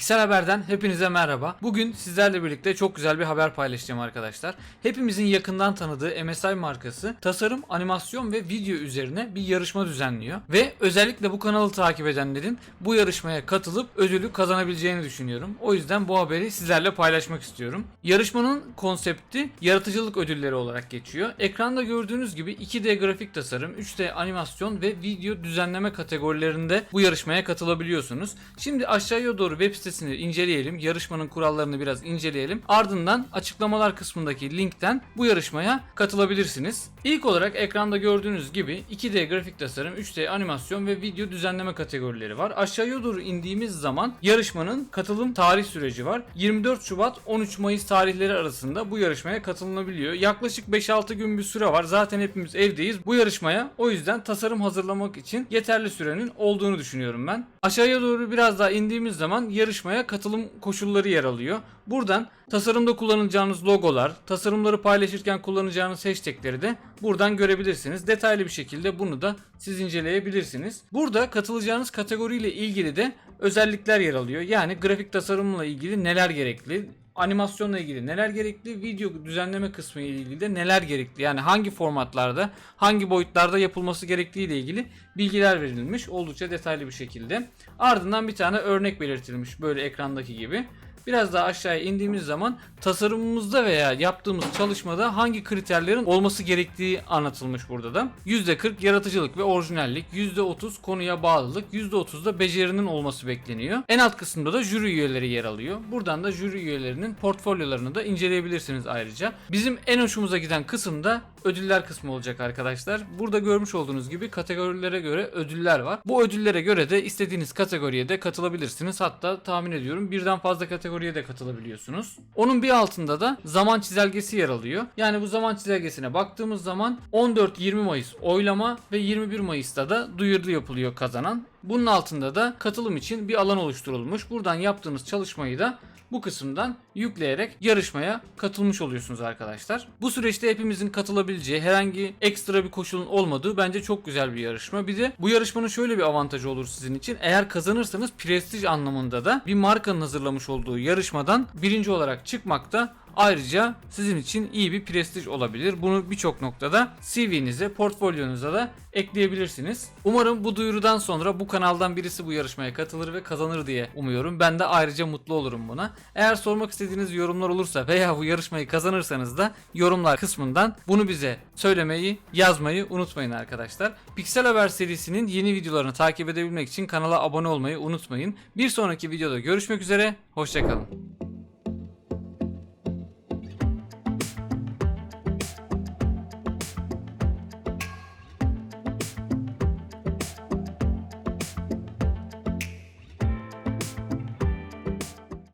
Piksel Haber'den hepinize merhaba. Bugün sizlerle birlikte çok güzel bir haber paylaşacağım arkadaşlar. Hepimizin yakından tanıdığı MSI markası tasarım, animasyon ve video üzerine bir yarışma düzenliyor. Ve özellikle bu kanalı takip edenlerin bu yarışmaya katılıp ödülü kazanabileceğini düşünüyorum. O yüzden bu haberi sizlerle paylaşmak istiyorum. Yarışmanın konsepti yaratıcılık ödülleri olarak geçiyor. Ekranda gördüğünüz gibi 2D grafik tasarım, 3D animasyon ve video düzenleme kategorilerinde bu yarışmaya katılabiliyorsunuz. Şimdi aşağıya doğru web sitesini inceleyelim. Yarışmanın kurallarını biraz inceleyelim. Ardından açıklamalar kısmındaki linkten bu yarışmaya katılabilirsiniz. İlk olarak ekranda gördüğünüz gibi 2D grafik tasarım, 3D animasyon ve video düzenleme kategorileri var. Aşağıya doğru indiğimiz zaman yarışmanın katılım tarih süreci var. 24 Şubat 13 Mayıs tarihleri arasında bu yarışmaya katılınabiliyor. Yaklaşık 5-6 gün bir süre var. Zaten hepimiz evdeyiz. Bu yarışmaya o yüzden tasarım hazırlamak için yeterli sürenin olduğunu düşünüyorum ben. Aşağıya doğru biraz daha indiğimiz zaman yarışmaya katılım koşulları yer alıyor. Buradan tasarımda kullanacağınız logolar, tasarımları paylaşırken kullanacağınız hashtagleri de buradan görebilirsiniz. Detaylı bir şekilde bunu da siz inceleyebilirsiniz. Burada katılacağınız kategoriyle ilgili de özellikler yer alıyor. Yani grafik tasarımla ilgili neler gerekli, animasyonla ilgili neler gerekli, video düzenleme kısmı ile ilgili de neler gerekli. Yani hangi formatlarda, hangi boyutlarda yapılması gerektiği ile ilgili bilgiler verilmiş oldukça detaylı bir şekilde. Ardından bir tane örnek belirtilmiş böyle ekrandaki gibi. Biraz daha aşağıya indiğimiz zaman tasarımımızda veya yaptığımız çalışmada hangi kriterlerin olması gerektiği anlatılmış burada da. %40 yaratıcılık ve orijinallik, %30 konuya bağlılık, %30 da becerinin olması bekleniyor. En alt kısımda da jüri üyeleri yer alıyor. Buradan da jüri üyelerinin portfolyolarını da inceleyebilirsiniz ayrıca. Bizim en hoşumuza giden kısım da ödüller kısmı olacak arkadaşlar. Burada görmüş olduğunuz gibi kategorilere göre ödüller var. Bu ödüllere göre de istediğiniz kategoriye de katılabilirsiniz. Hatta tahmin ediyorum birden fazla kategoriye de katılabiliyorsunuz. Onun bir altında da zaman çizelgesi yer alıyor. Yani bu zaman çizelgesine baktığımız zaman 14-20 Mayıs oylama ve 21 Mayıs'ta da duyuru yapılıyor kazanan. Bunun altında da katılım için bir alan oluşturulmuş. Buradan yaptığınız çalışmayı da bu kısımdan yükleyerek yarışmaya katılmış oluyorsunuz arkadaşlar. Bu süreçte hepimizin katılabileceği herhangi ekstra bir koşulun olmadığı bence çok güzel bir yarışma. Bir de bu yarışmanın şöyle bir avantajı olur sizin için. Eğer kazanırsanız prestij anlamında da bir markanın hazırlamış olduğu yarışmadan birinci olarak çıkmak da Ayrıca sizin için iyi bir prestij olabilir. Bunu birçok noktada CV'nize, portfolyonuza da ekleyebilirsiniz. Umarım bu duyurudan sonra bu kanaldan birisi bu yarışmaya katılır ve kazanır diye umuyorum. Ben de ayrıca mutlu olurum buna. Eğer sormak istediğiniz yorumlar olursa veya bu yarışmayı kazanırsanız da yorumlar kısmından bunu bize söylemeyi, yazmayı unutmayın arkadaşlar. Pixel Haber serisinin yeni videolarını takip edebilmek için kanala abone olmayı unutmayın. Bir sonraki videoda görüşmek üzere, hoşçakalın.